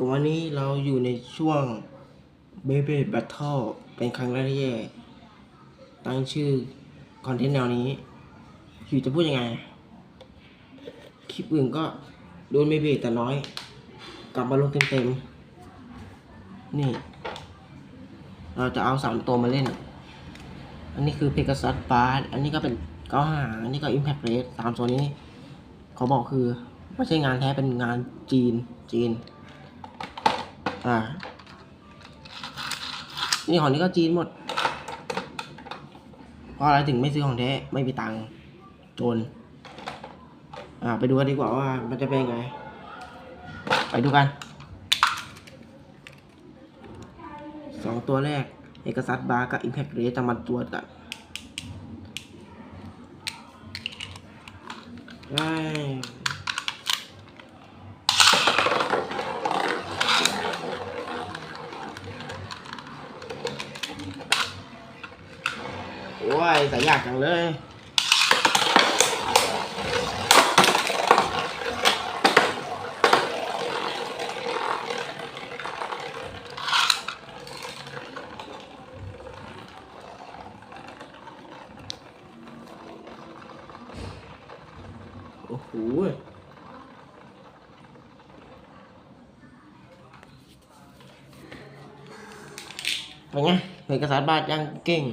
ก็วันนี้เราอยู่ในช่วง b a b y Battle เป็นครั้งแรกที่ตั้งชื่อคอนเทนต์แนวนี้อยู่จะพูดยังไง คลิปอื่นก็โดนเบเบแต่น้อย กลับมาลงเต็มๆ นี่ เราจะเอาสามตัวมาเล่น อันนี้คือเพกัสัสบาร์อันนี้ก็เป็นเก้าหางอันนี้ก็อิมแพ t เรสสามตัวนี้ เขาบอกคือ ไม่ใช่งานแท้เป็นงานจีนจีน อ่า นี่ของนี้ก็จีนหมด เพราะอะไรถึงไม่ซื้อของแท้ไม่มีตังค์จน อ่า ไปดูกันดีกว่าว่ามันจะเป็นยังไง ไปดูกัน สองตัวแรก เอกซัสบาร์กับอิมแพ t เรสจะมาตัวกันได้ ยแต่ยากจังเลยโอ้โหเป็นไงเอกสารบาทยังเก่ง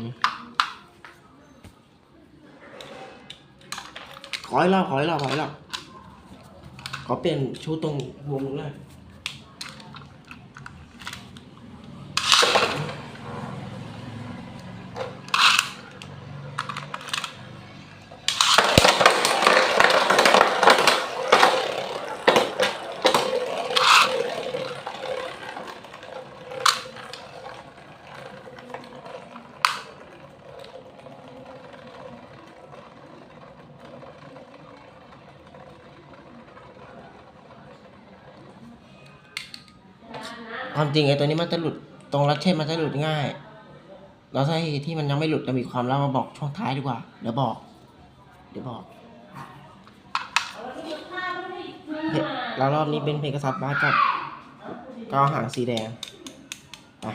ขอให้รอบขอให้รอบขอให้รอบขอเปลี่ยนชุดตรงวงเลย ความจริงไอ้ตัวนี้มันจะหลุดตรงรัดเชนมันจะหลุดง่ายแล้วถ้าที่มันยังไม่หลุดจะมีความลับมาบอกช่วงท้ายดีกว่า เดี๋ยวบอก เดี๋ยวบอกเพแล้วรอบนี้เป็นเพลกระซับบาสกับก้าวหางสีแดงไป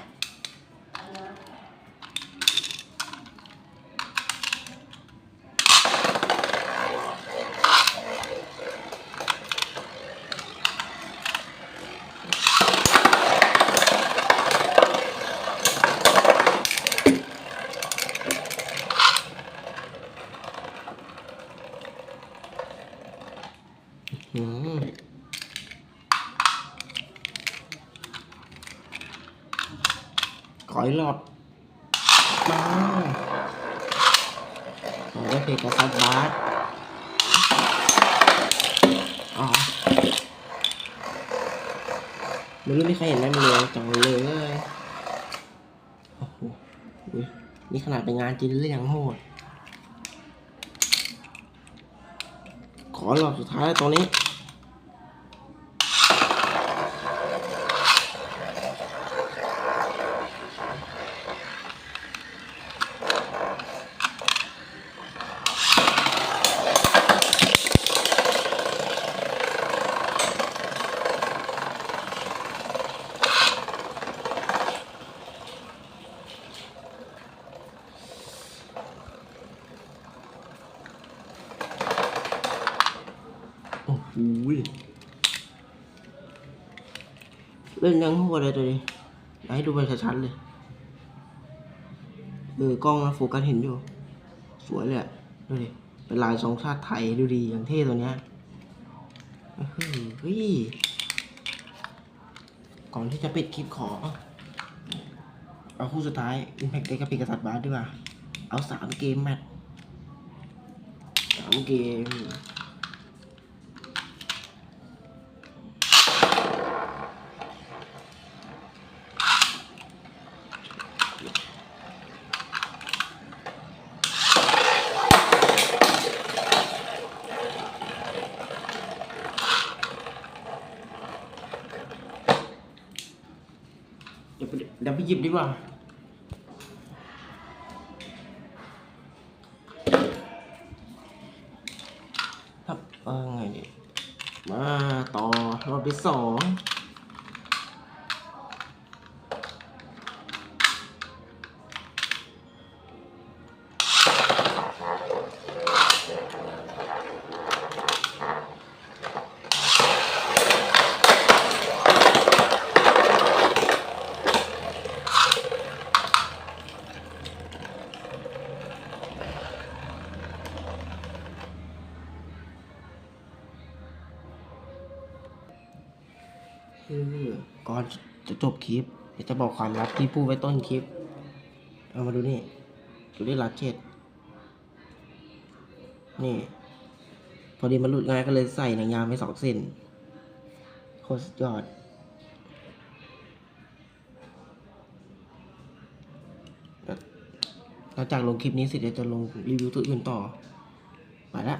อืม ขออีกรอบมาขอได้เพกซัสบาสอ๋อไม่รู้มีใครเห็นไหมมันเลยจังเลยโอ้โหนี่ขนาดเป็นงานจีนเรื่องโหดขอรอบสุดท้ายตรงนี้ โอ้โหเล่นยังหัวเลยตัวนี้อยากให้ดูไปชัดๆเลย เออกล้องนะโฟกัสเห็นอยู่ สวยเลยอะดูดิ เป็นลายทรงชาติไทยดูดีอย่างเท่ตัวเนี้ยเฮ้ยก่อนที่จะปิดคลิปขอ เอาคู่สุดท้าย Impact ได้กับปีกษัตริย์บาสดีกว่า เอาสามเกมแมตช์สามเกม เดี๋ยวไปหยิบดีกว่า ทับเออไงดีมาต่อรอบที่สอง คือก่อนจะจบคลิปเดี๋ยวจะบอกความลับที่พูดไว้ต้นคลิป เอามาดูนี่ดูได้ลักเก็ตนี่ พอดีมันหลุดง่ายก็เลยใส่หนังยางไปสองเส้นโคตรยอดหลังจากลงคลิปนี้เสร็จเดี๋ยวจะลงรีวิวตัวอื่นต่อ ไปละ